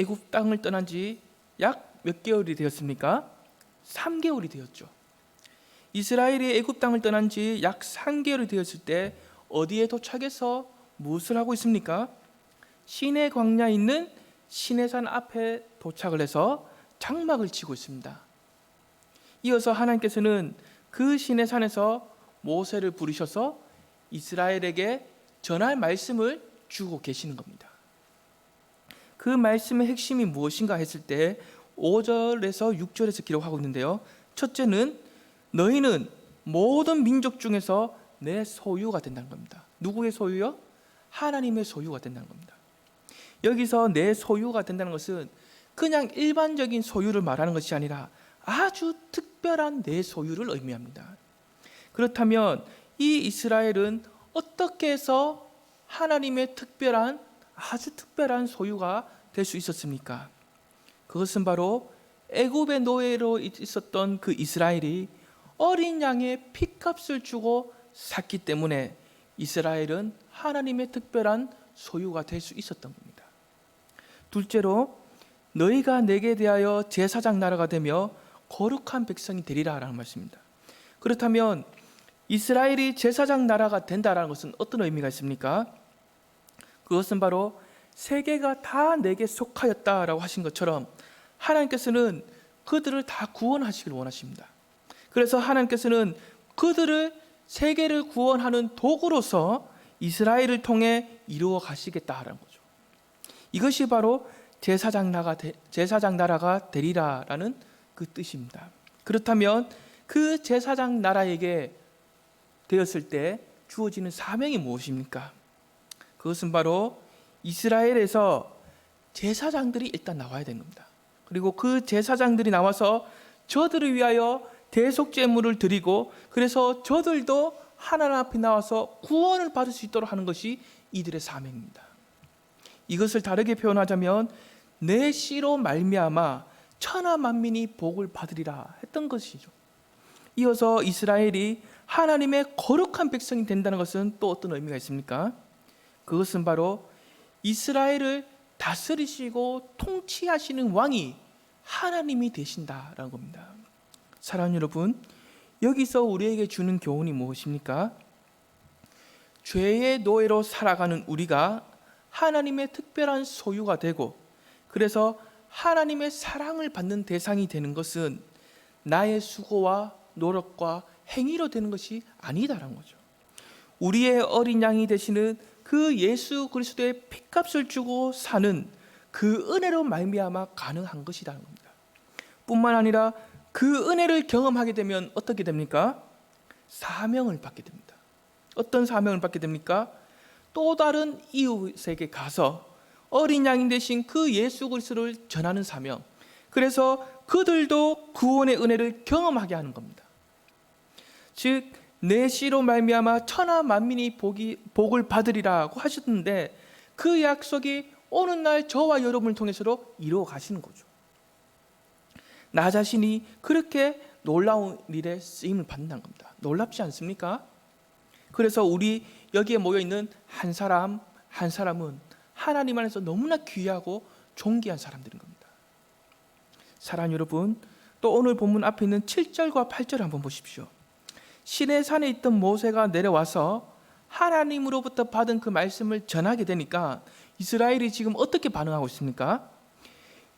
애굽 땅을 떠난 지 약 몇 개월이 되었습니까? 3개월이 되었죠. 이스라엘이 애굽 땅을 떠난 지 약 3개월이 되었을 때 어디에 도착해서 무엇을 하고 있습니까? 시내 광야에 있는 시내산 앞에 도착을 해서 장막을 치고 있습니다. 이어서 하나님께서는 그 시내산에서 모세를 부르셔서 이스라엘에게 전할 말씀을 주고 계시는 겁니다. 그 말씀의 핵심이 무엇인가 했을 때 5절에서 6절에서 기록하고 있는데요. 첫째는 너희는 모든 민족 중에서 내 소유가 된다는 겁니다. 누구의 소유요? 하나님의 소유가 된다는 겁니다. 여기서 내 소유가 된다는 것은 그냥 일반적인 소유를 말하는 것이 아니라 아주 특별한 내 소유를 의미합니다. 그렇다면 이 이스라엘은 어떻게 해서 하나님의 특별한 아주 특별한 소유가 될 수 있었습니까? 그것은 바로 애굽의 노예로 있었던 그 이스라엘이 어린 양의 피값을 주고 샀기 때문에 이스라엘은 하나님의 특별한 소유가 될 수 있었던 겁니다. 둘째로 너희가 내게 대하여 제사장 나라가 되며 거룩한 백성이 되리라라는 말씀입니다. 그렇다면 이스라엘이 제사장 나라가 된다라는 것은 어떤 의미가 있습니까? 그것은 바로 세계가 다 내게 속하였다라고 하신 것처럼 하나님께서는 그들을 다 구원하시길 원하십니다. 그래서 하나님께서는 그들을 세계를 구원하는 도구로서 이스라엘을 통해 이루어 가시겠다라는 거죠. 이것이 바로 제사장 나가 제사장 나라가 되리라라는 그 뜻입니다. 그렇다면 그 제사장 나라에게 되었을 때 주어지는 사명이 무엇입니까? 그것은 바로 이스라엘에서 제사장들이 일단 나와야 되는 겁니다. 그리고 그 제사장들이 나와서 저들을 위하여 대속 제물을 드리고 그래서 저들도 하나님 앞에 나와서 구원을 받을 수 있도록 하는 것이 이들의 사명입니다. 이것을 다르게 표현하자면 내 씨로 말미암아 천하 만민이 복을 받으리라 했던 것이죠. 이어서 이스라엘이 하나님의 거룩한 백성이 된다는 것은 또 어떤 의미가 있습니까? 그것은 바로 이스라엘을 다스리시고 통치하시는 왕이 하나님이 되신다라는 겁니다. 사랑하는 여러분, 여기서 우리에게 주는 교훈이 무엇입니까? 죄의 노예로 살아가는 우리가 하나님의 특별한 소유가 되고 그래서 하나님의 사랑을 받는 대상이 되는 것은 나의 수고와 노력과 행위로 되는 것이 아니다라는 거죠. 우리의 어린 양이 되시는 그 예수 그리스도의 피값을 주고 사는 그 은혜로 말미암아 가능한 것이라는 겁니다. 뿐만 아니라 그 은혜를 경험하게 되면 어떻게 됩니까? 사명을 받게 됩니다. 어떤 사명을 받게 됩니까? 또 다른 이웃에게 가서 어린 양인 대신 그 예수 그리스도를 전하는 사명. 그래서 그들도 구원의 은혜를 경험하게 하는 겁니다. 즉 내 씨로 말미암아 천하 만민이 복이 복을 받으리라고 하셨는데 그 약속이 어느 날 저와 여러분을 통해서도 이루어 가시는 거죠. 나 자신이 그렇게 놀라운 일에 쓰임을 받는다는 겁니다. 놀랍지 않습니까? 그래서 우리 여기에 모여 있는 한 사람 한 사람은 하나님 안에서 너무나 귀하고 존귀한 사람들인 겁니다. 사랑 여러분, 또 오늘 본문 앞에 있는 7절과 8절 한번 보십시오. 신의 산에 있던 모세가 내려와서 하나님으로부터 받은 그 말씀을 전하게 되니까 이스라엘이 지금 어떻게 반응하고 있습니까?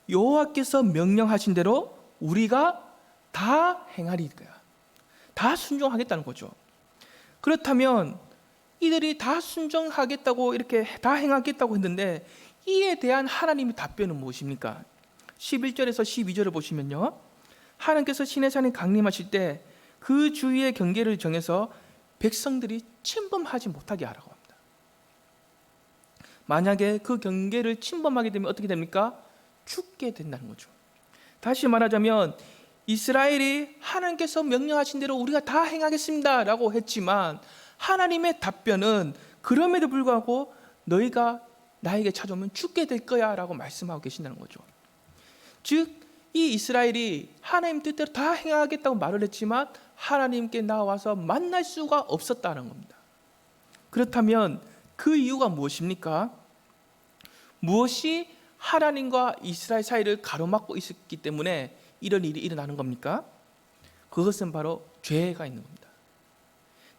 여호와께서 명령하신 대로 우리가 다 행하리까. 다 순종하겠다는 거죠. 그렇다면 이들이 다 순종하겠다고 이렇게 다 행하겠다고 했는데 이에 대한 하나님의 답변은 무엇입니까? 11절에서 12절을 보시면요. 하나님께서 시내산에 강림하실 때 그 주위의 경계를 정해서 백성들이 침범하지 못하게 하라고 합니다. 만약에 그 경계를 침범하게 되면 어떻게 됩니까? 죽게 된다는 거죠. 다시 말하자면 이스라엘이 하나님께서 명령하신 대로 우리가 다 행하겠습니다라고 했지만 하나님의 답변은 그럼에도 불구하고 너희가 나에게 찾아오면 죽게 될 거야라고 말씀하고 계신다는 거죠. 즉 이 이스라엘이 하나님 뜻대로 다 행하겠다고 말을 했지만 하나님께 나와서 만날 수가 없었다는 겁니다. 그렇다면 그 이유가 무엇입니까? 무엇이 하나님과 이스라엘 사이를 가로막고 있었기 때문에 이런 일이 일어나는 겁니까? 그것은 바로 죄가 있는 겁니다.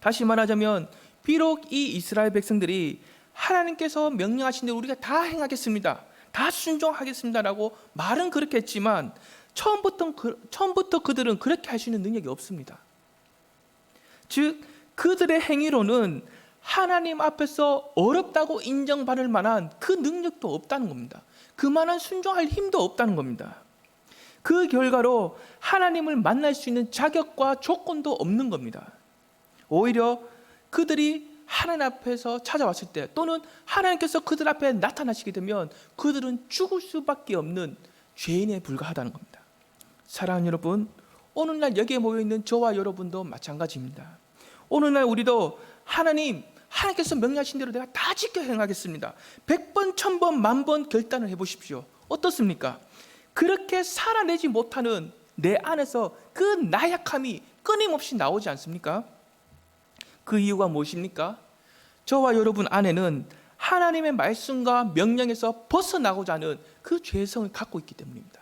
다시 말하자면 비록 이 이스라엘 백성들이 하나님께서 명령하신 대로 우리가 다 행하겠습니다. 다 순종하겠습니다라고 말은 그렇게 했지만 처음부터 그, 처음부터 그들은 그렇게 할 수 있는 능력이 없습니다. 즉 그들의 행위로는 하나님 앞에서 어렵다고 인정받을 만한 그 능력도 없다는 겁니다. 그만한 순종할 힘도 없다는 겁니다. 그 결과로 하나님을 만날 수 있는 자격과 조건도 없는 겁니다. 오히려 그들이 하나님 앞에서 찾아왔을 때 또는 하나님께서 그들 앞에 나타나시게 되면 그들은 죽을 수밖에 없는 죄인에 불과하다는 겁니다. 사랑하는 여러분, 오늘날 여기에 모여 있는 저와 여러분도 마찬가지입니다. 오늘날 우리도 하나님 하나님께서 명령하신 대로 내가 다 지켜 행하겠습니다. 100번, 1000번, 만번 결단을 해 보십시오. 어떻습니까? 그렇게 살아내지 못하는 내 안에서 그 나약함이 끊임없이 나오지 않습니까? 그 이유가 무엇입니까? 저와 여러분 안에는 하나님의 말씀과 명령에서 벗어나고자 하는 그 죄성을 갖고 있기 때문입니다.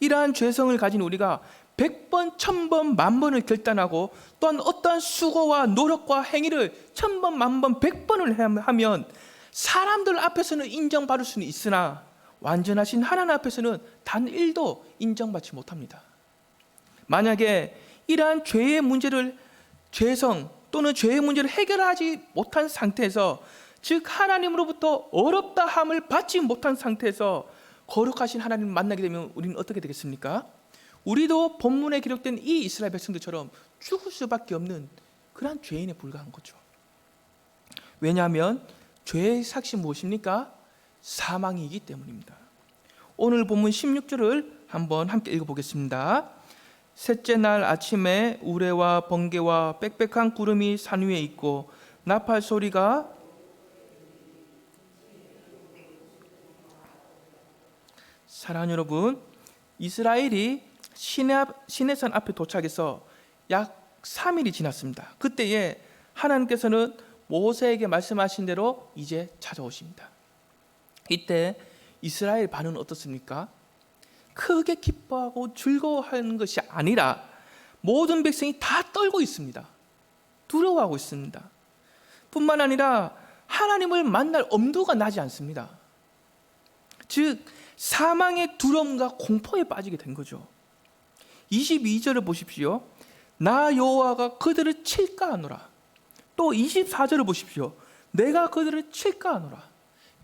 이러한 죄성을 가진 우리가 100번, 1000번, 만번을 결단하고 또한 어떠한 수고와 노력과 행위를 1000번, 만번, 100번을 하면 사람들 앞에서는 인정받을 수는 있으나 완전하신 하나님 앞에서는 단 1도 인정받지 못합니다. 만약에 이러한 죄의 문제를 죄성 또는 죄의 문제를 해결하지 못한 상태에서 즉 하나님으로부터 어렵다 함을 받지 못한 상태에서 거룩하신 하나님을 만나게 되면 우리는 어떻게 되겠습니까? 우리도 본문에 기록된 이 이스라엘 백성들처럼 죽을 수밖에 없는 그러한 죄인에 불과한 거죠. 왜냐하면 죄의 삭시 무엇입니까? 사망이기 때문입니다. 오늘 본문 16절을 한번 함께 읽어보겠습니다. 셋째 날 아침에 우레와 번개와 빽빽한 구름이 산 위에 있고 나팔 소리가 사랑하는 여러분, 이스라엘이 시내산 앞에 도착해서 약 3일이 지났습니다. 그때에 하나님께서는 모세에게 말씀하신 대로 이제 찾아오십니다. 이때 이스라엘 반응은 어떻습니까? 크게 기뻐하고 즐거워하는 것이 아니라 모든 백성이 다 떨고 있습니다. 두려워하고 있습니다. 뿐만 아니라 하나님을 만날 엄두가 나지 않습니다. 즉 사망의 두려움과 공포에 빠지게 된 거죠. 22절을 보십시오. 나 여호와가 그들을 칠까 하노라. 또 24절을 보십시오. 내가 그들을 칠까 하노라.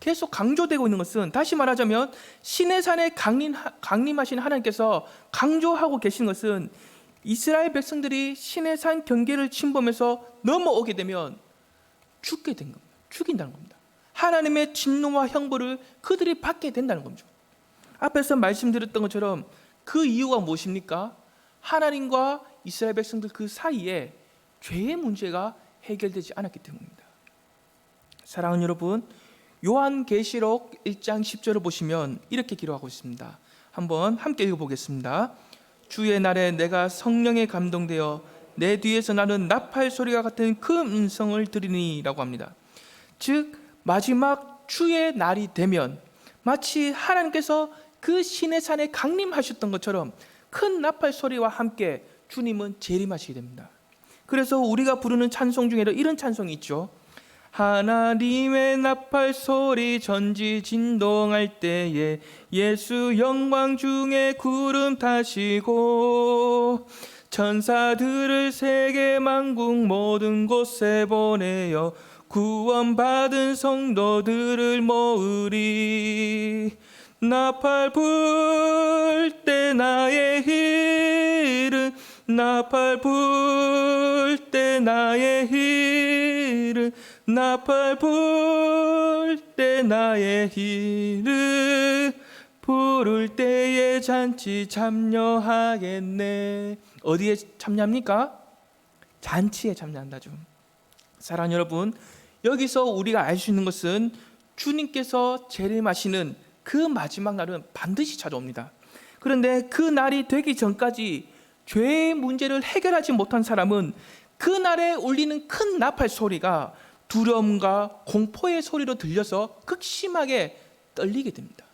계속 강조되고 있는 것은 다시 말하자면 신의 산에 강림, 강림하신 하나님께서 강조하고 계신 것은 이스라엘 백성들이 신의 산 경계를 침범해서 넘어오게 되면 죽게 된 겁니다. 죽인다는 겁니다. 하나님의 진노와 형벌을 그들이 받게 된다는 거죠. 앞에서 말씀드렸던 것처럼 그 이유가 무엇입니까? 하나님과 이스라엘 백성들 그 사이에 죄의 문제가 해결되지 않았기 때문입니다. 사랑하는 여러분, 요한계시록 1장 10절을 보시면 이렇게 기록하고 있습니다. 한번 함께 읽어보겠습니다. 주의 날에 내가 성령에 감동되어 내 뒤에서 나는 나팔 소리가 같은 큰 음성을 들으니라고 합니다. 즉 마지막 주의 날이 되면 마치 하나님께서 그 신의 산에 강림하셨던 것처럼 큰 나팔 소리와 함께 주님은 재림하시게 됩니다. 그래서 우리가 부르는 찬송 중에도 이런 찬송이 있죠. 하나님의 나팔 소리 전지 진동할 때에 예수 영광 중에 구름 타시고 천사들을 세계 만국 모든 곳에 보내어 구원받은 성도들을 모으리. 나팔 불 때 나의 hil은 나팔 불 때 나의 hil은 나팔 불때 나의 hil은 부를 때에 잔치 참여하겠네 어디에 참여합니까? 잔치에 참여한다죠 사랑 여러분 여기서 우리가 알 수 있는 것은 주님께서 재림하시는 그 마지막 날은 반드시 찾아옵니다. 그런데 그 날이 되기 전까지 죄의 문제를 해결하지 못한 사람은 그 날에 울리는 큰 나팔 소리가 두려움과 공포의 소리로 들려서 극심하게 떨리게 됩니다.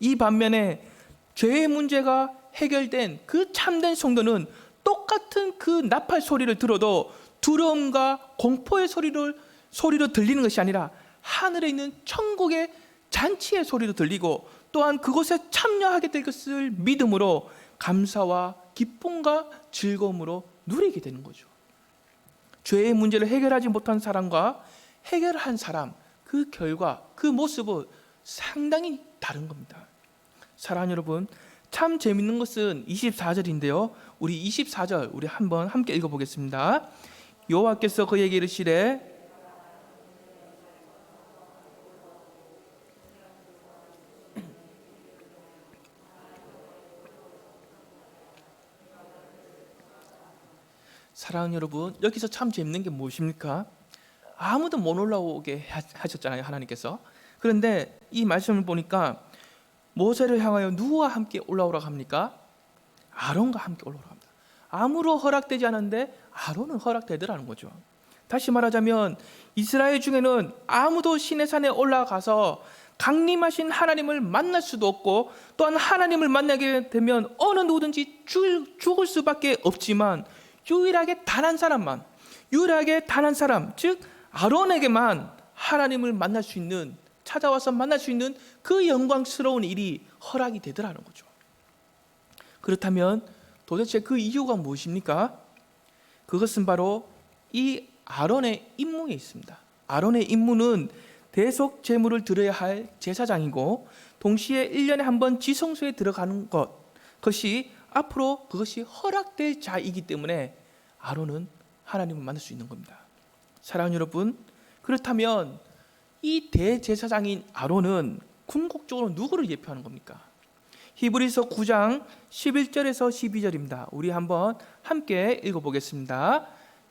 이 반면에 죄의 문제가 해결된 그 참된 성도는 똑같은 그 나팔 소리를 들어도 두려움과 공포의 소리를 소리로 들리는 것이 아니라 하늘에 있는 천국의 잔치의 소리로 들리고 또한 그곳에 참여하게 될 것을 믿음으로 감사와 기쁨과 즐거움으로 누리게 되는 거죠. 죄의 문제를 해결하지 못한 사람과 해결한 사람 그 결과 그 모습은 상당히 다른 겁니다. 사랑하는 여러분, 참 재밌는 것은 24절인데요. 우리 24절 우리 한번 함께 읽어 보겠습니다. 여호와께서 그에게 이르시되 사랑하는 여러분, 여기서 참 재밌는 게 무엇입니까? 아무도 못 올라오게 하- 하셨잖아요, 하나님께서. 그런데 이 말씀을 보니까 모세를 향하여 누구와 함께 올라오라고 합니까? 아론과 함께 올라오라고 합니다. 아무로 허락되지 않은데 아론은 허락되더라는 거죠. 다시 말하자면 이스라엘 중에는 아무도 신의 산에 올라가서 강림하신 하나님을 만날 수도 없고 또한 하나님을 만나게 되면 어느 누구든지 죽을 수밖에 없지만 유일하게 단 한 사람만 유일하게 단 한 사람 즉 아론에게만 하나님을 만날 수 있는 찾아와서 만날 수 있는 그 영광스러운 일이 허락이 되더라는 거죠. 그렇다면 도대체 그 이유가 무엇입니까? 그것은 바로 이 아론의 임무에 있습니다. 아론의 임무는 대속 제물을 드려야 할 제사장이고 동시에 1년에 한 번 지성소에 들어가는 것 그것이 앞으로 그것이 허락될 자이기 때문에 아론은 하나님을 만날 수 있는 겁니다. 사랑하는 여러분, 그렇다면 이 대제사장인 아론은 궁극적으로 누구를 예표하는 겁니까? 히브리서 9장 11절에서 12절입니다. 우리 한번 함께 읽어보겠습니다.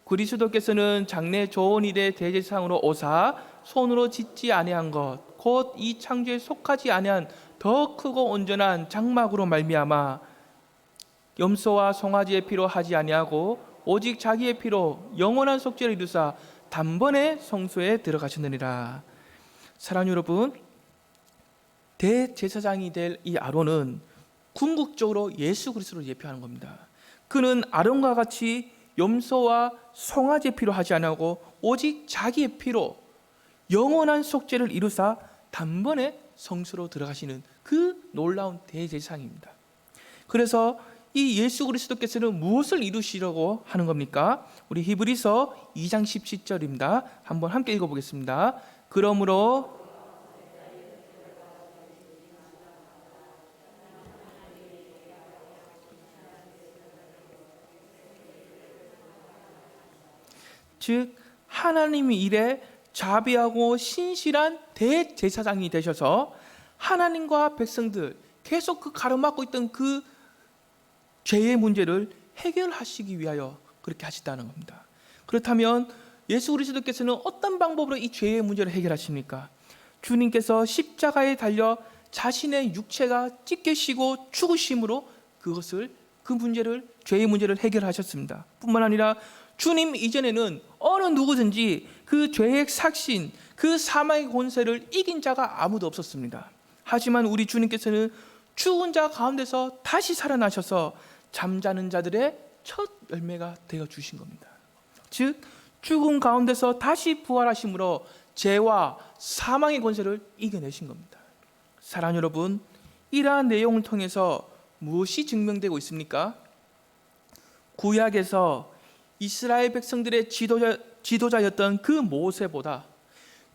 그리스도께서는 장래 좋은 일의 대제사장으로 오사 손으로 짓지 아니한 것 곧 이 창조에 속하지 아니한 더 크고 온전한 장막으로 말미암아 염소와 송아지의 피로 하지 아니하고 오직 자기의 피로 영원한 속죄를 이루사 단번에 성소에 들어가셨느니라. 사랑 여러분, 대제사장이 될 이 아론은 궁극적으로 예수 그리스도를 예표하는 겁니다. 그는 아론과 같이 염소와 송아지의 피로 하지 아니하고 오직 자기의 피로 영원한 속죄를 이루사 단번에 성소로 들어가시는 그 놀라운 대제사장입니다. 그래서 이 예수 그리스도께서는 무엇을 이루시려고 하는 겁니까? 우리 히브리서 2장 17절입니다. 한번 함께 읽어보겠습니다. 그러므로 즉 하나님이 일에 자비하고 신실한 대제사장이 되셔서 하나님과 백성들 계속 그 가로막고 있던 그 죄의 문제를 해결하시기 위하여 그렇게 하시다는 겁니다. 그렇다면 예수 그리스도께서는 어떤 방법으로 이 죄의 문제를 해결하십니까? 주님께서 십자가에 달려 자신의 육체가 찢겨지고 죽으심으로 그것을 그 문제를 죄의 문제를 해결하셨습니다. 뿐만 아니라 주님 이전에는 어느 누구든지 그 죄의 삭신, 그 사망의 권세를 이긴 자가 아무도 없었습니다. 하지만 우리 주님께서는 죽은 자 가운데서 다시 살아나셔서 잠자는 자들의 첫 열매가 되어 주신 겁니다. 즉 죽은 가운데서 다시 부활하심으로 죄와 사망의 권세를 이겨내신 겁니다. 사랑 여러분, 이러한 내용을 통해서 무엇이 증명되고 있습니까? 구약에서 이스라엘 백성들의 지도자, 지도자였던 그 모세보다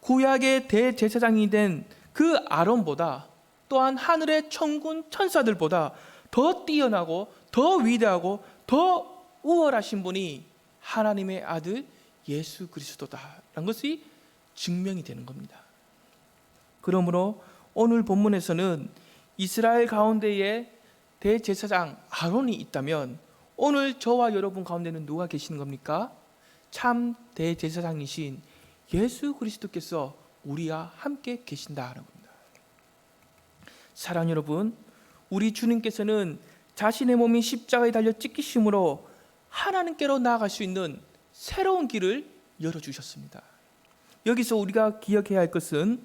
구약의 대제사장이 된 그 아론보다 또한 하늘의 천군 천사들보다 더 뛰어나고 더 위대하고 더 우월하신 분이 하나님의 아들 예수 그리스도다라는 것이 증명이 되는 겁니다. 그러므로 오늘 본문에서는 이스라엘 가운데에 대제사장 아론이 있다면 오늘 저와 여러분 가운데는 누가 계시는 겁니까? 참 대제사장이신 예수 그리스도께서 우리와 함께 계신다는 겁니다. 사랑 여러분, 우리 주님께서는 자신의 몸이 십자가에 달려 찢기심으로 하나님께로 나아갈 수 있는 새로운 길을 열어 주셨습니다. 여기서 우리가 기억해야 할 것은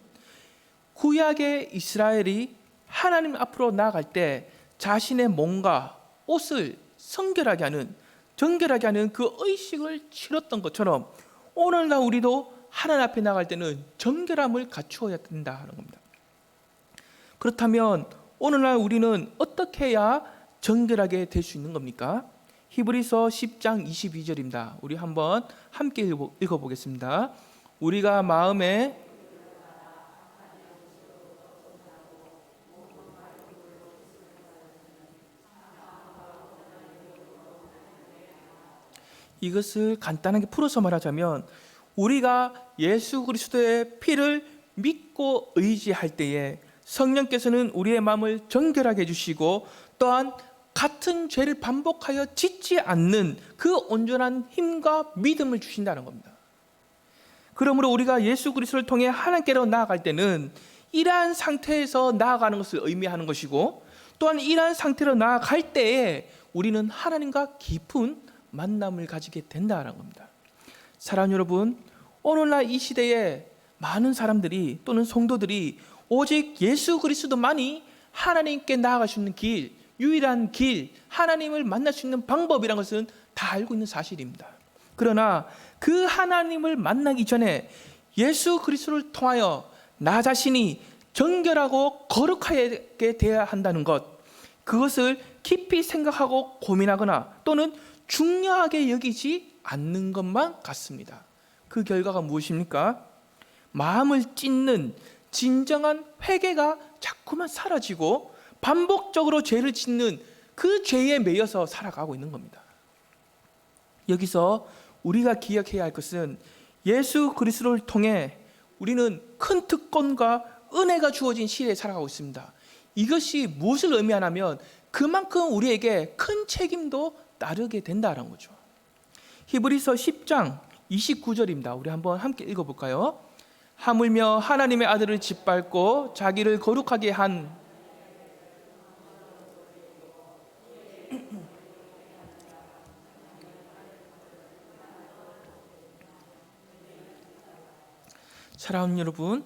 구약의 이스라엘이 하나님 앞으로 나아갈 때 자신의 몸과 옷을 성결하게 하는 정결하게 하는 그 의식을 치렀던 것처럼 오늘날 우리도 하나님 앞에 나갈 때는 정결함을 갖추어야 된다는 겁니다. 그렇다면 오늘날 우리는 어떻게 해야 정결하게 될 수 있는 겁니까? 히브리서 10장 22절입니다. 우리 한번 함께 읽어- 읽어 보겠습니다. 우리가 마음에 이것을 간단하게 풀어서 말하자면 우리가 예수 그리스도의 피를 믿고 의지할 때에 성령께서는 우리의 마음을 정결하게 해주시고 또한 같은 죄를 반복하여 짓지 않는 그 온전한 힘과 믿음을 주신다는 겁니다. 그러므로 우리가 예수 그리스도를 통해 하나님께로 나아갈 때는 이러한 상태에서 나아가는 것을 의미하는 것이고 또한 이러한 상태로 나아갈 때에 우리는 하나님과 깊은 만남을 가지게 된다는 겁니다. 사랑 여러분, 오늘날 이 시대에 많은 사람들이 또는 성도들이 오직 예수 그리스도만이 하나님께 나아갈 수 있는 길, 유일한 길, 하나님을 만날 수 있는 방법이라는 것은 다 알고 있는 사실입니다. 그러나 그 하나님을 만나기 전에 예수 그리스도를 통하여 나 자신이 정결하고 거룩하게 되어야 한다는 것, 그것을 깊이 생각하고 고민하거나 또는 중요하게 여기지 않는 것만 같습니다. 그 결과가 무엇입니까? 마음을 찢는 진정한 회개가 자꾸만 사라지고 반복적으로 죄를 짓는 그 죄에 매여서 살아가고 있는 겁니다. 여기서 우리가 기억해야 할 것은 예수 그리스도를 통해 우리는 큰 특권과 은혜가 주어진 시대에 살아가고 있습니다. 이것이 무엇을 의미하냐면 그만큼 우리에게 큰 책임도 따르게 된다는 거죠. 히브리서 10장 29절입니다. 우리 한번 함께 읽어 볼까요? 하물며 하나님의 아들을 짓밟고 자기를 거룩하게 한 사랑하는 여러분,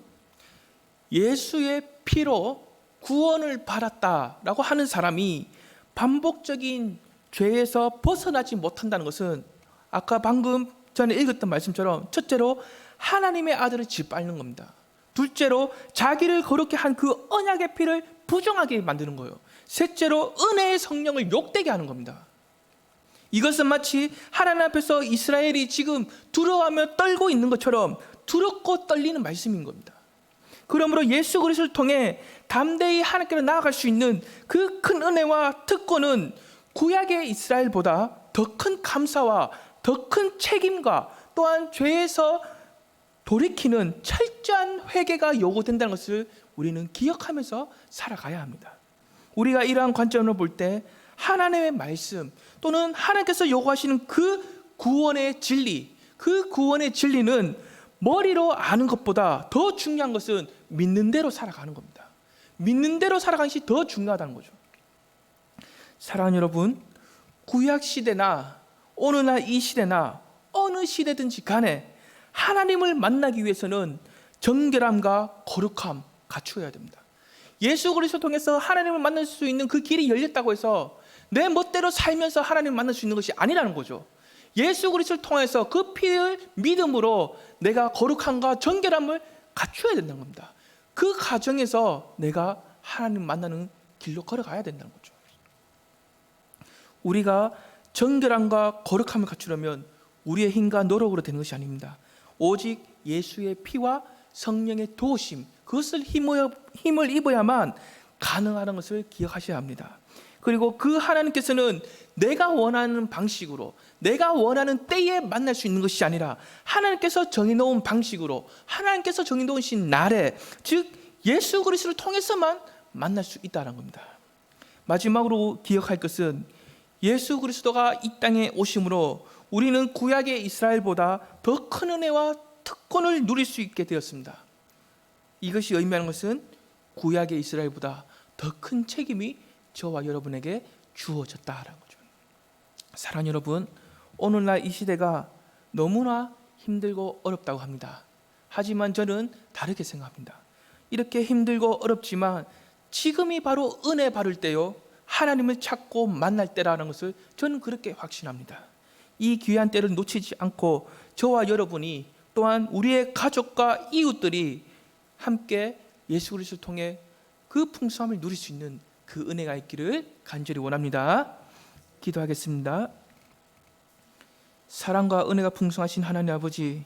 예수의 피로 구원을 받았다라고 하는 사람이 반복적인 죄에서 벗어나지 못한다는 것은 아까 방금 전에 읽었던 말씀처럼 첫째로 하나님의 아들을 짓밟는 겁니다. 둘째로 자기를 거룩게 한 그 언약의 피를 부정하게 만드는 거예요. 셋째로 은혜의 성령을 욕되게 하는 겁니다. 이것은 마치 하나님 앞에서 이스라엘이 지금 두려워하며 떨고 있는 것처럼 두렵고 떨리는 말씀인 겁니다. 그러므로 예수 그리스도를 통해 담대히 하나님께로 나아갈 수 있는 그 큰 은혜와 특권은 구약의 이스라엘보다 더 큰 감사와 더 큰 책임과 또한 죄에서 돌이키는 철저한 회개가 요구된다는 것을 우리는 기억하면서 살아가야 합니다. 우리가 이러한 관점으로 볼 때 하나님의 말씀 또는 하나님께서 요구하시는 그 구원의 진리, 그 구원의 진리는 머리로 아는 것보다 더 중요한 것은 믿는 대로 살아가는 겁니다. 믿는 대로 살아가는 것이 더 중요하다는 거죠. 사랑하는 여러분, 구약 시대나 오늘날 이 시대나 어느 시대든지 간에 하나님을 만나기 위해서는 정결함과 거룩함 갖추어야 됩니다. 예수 그리스도 통해서 하나님을 만날 수 있는 그 길이 열렸다고 해서 내 멋대로 살면서 하나님을 만날 수 있는 것이 아니라는 거죠. 예수 그리스도를 통해서 그 피를 믿음으로 내가 거룩함과 정결함을 갖춰야 된다는 겁니다. 그 과정에서 내가 하나님 만나는 길로 걸어가야 된다는 거죠. 우리가 정결함과 거룩함을 갖추려면 우리의 힘과 노력으로 되는 것이 아닙니다. 오직 예수의 피와 성령의 도우심 그것을 힘을, 입어야만 가능하는 것을 기억하셔야 합니다. 그리고 그 하나님께서는 내가 원하는 방식으로 내가 원하는 때에 만날 수 있는 것이 아니라 하나님께서 정해놓은 방식으로 하나님께서 정해놓으신 날에 즉 예수 그리스도를 통해서만 만날 수 있다는 겁니다. 마지막으로 기억할 것은 예수 그리스도가 이 땅에 오심으로 우리는 구약의 이스라엘보다 더 큰 은혜와 특권을 누릴 수 있게 되었습니다. 이것이 의미하는 것은 구약의 이스라엘보다 더 큰 책임이 저와 여러분에게 주어졌다라는 거죠. 사랑 여러분, 오늘날 이 시대가 너무나 힘들고 어렵다고 합니다. 하지만 저는 다르게 생각합니다. 이렇게 힘들고 어렵지만 지금이 바로 은혜 받을 때요. 하나님을 찾고 만날 때라는 것을 저는 그렇게 확신합니다. 이 귀한 때를 놓치지 않고 저와 여러분이 또한 우리의 가족과 이웃들이 함께 예수 그리스도를 통해 그 풍성함을 누릴 수 있는 그 은혜가 있기를 간절히 원합니다. 기도하겠습니다. 사랑과 은혜가 풍성하신 하나님 아버지,